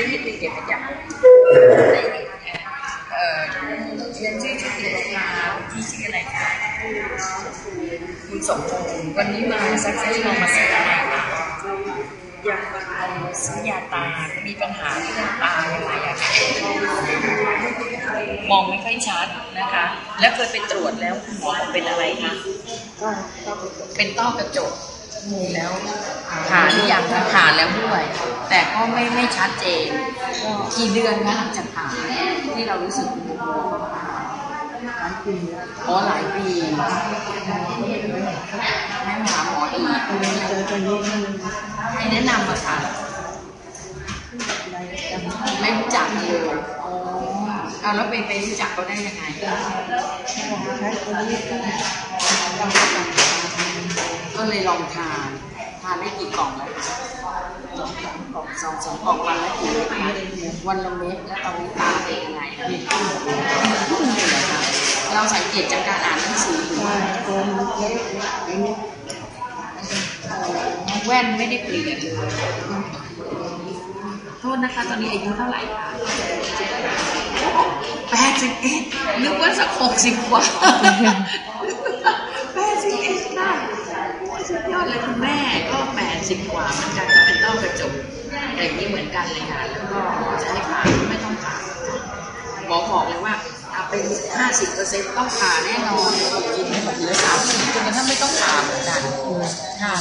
นี่นิดนึงเดี๋ยวขยับเอ่อเรียนชื่อชุติมาที่ชื่ออะไรคะคุณสมพงศ์วันนี้มาซักเซสลองมาซื้อะไรคะอยากมาซื้อยาตา มีปัญหาเรื่องตาอะไรอะคะมองไม่ค่อยชัดนะคะ แล้วเคยไปตรวจแล้วคุณหมอบอกเป็นอะไรคะ ก็เป็นต้อกระจก มูแล้วผ่าหรือยังคะผ่านแล้วด้วย แต่ก็ไม่ไม่ชัดเจนกี่เดือนคะหลังจากผ่านที่เรารู้สึกบวมหลายปีอ๋อหลายปีแม่หาหมออีกเจอเจอตัวนี้มันให้แนะนำมาค่ะอะไม่รู้จักเลยอ๋อเอาแล้วไปไปรู้จักเขาได้ยังไง ลยลองทาน ทานได้กี่กล่องแล้วคะสองสามกล่องสองสองกล่องวันละกี่เม็ดคะวันละเม็ดแล้วตอนนี้ตาเป็นยังไงดีขึ้นดีขึ้นเลยเหรอคะเราสังเกตจากการอ่านหนังสือหรือว่าว่าตัวมันเล็กอย่างนี้แว่นไม่ได้เปลี่ยนเลยโทษนะคะ ตอนนี้อายุเท่าไหร่คะแปดสิบเอ็ดนึกว่าสักหกสิบกว่าแปดสิบเอ็ดค่ะสุดยอดเลยคุณแม่ก็แปด สิบกว่าเหมือนกันก็เป็นต้อกระจกอย่างนี้เหมือนกันเลยค่ะแล้วก็หมอจะให้ผ่าไม่ต้องผ่าหมอบอกเลยว่าเอาเป็นห้าสิบเปอร์เซ็นต์ต้องผ่าแน่นอนกินไม่หมดเหลือสามสิบจนกระทั่งไม่ต้องผ่าเหมือนกันค่ะ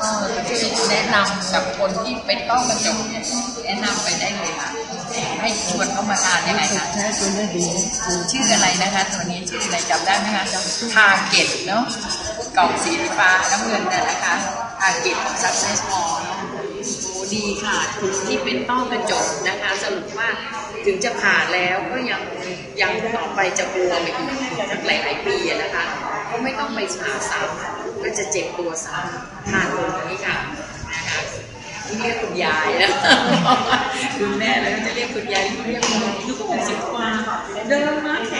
ก็ช่วยแนะนำกับคนที่เป็นต้อกระจกเนี่ยแนะนำไปได้เลยค่ะ ให้ชวนเขามาทานยังไงคะใช้ตัวนี้ดีชื่ออะไรนะคะ ตัวนี้ชื่ออะไรจำได้ไหมคะทาเก็ตเนาะกล่องสีฟ้าน้ำเงินน่ะนะคะ ทาเก็ตของ Success Mall เนาะโอ้ดีค่ะคุณที่เป็นต้อกระจกนะคะสรุปว่าถึงจะผ่าแล้วก็ยังยังต่อไปจะบวมอีกสักหลายๆปีนะคะก็ไม่ต้องไปผ่าซ้ำก็จะเจ็บตัวซ้ำทานตัวนี้ค่ะนะคะเรียกคุณยายนะคุณแม่แล้วจะเรียกคุณยายเรียกคุณอายุหกสิบกว่าเดินมาแข็ง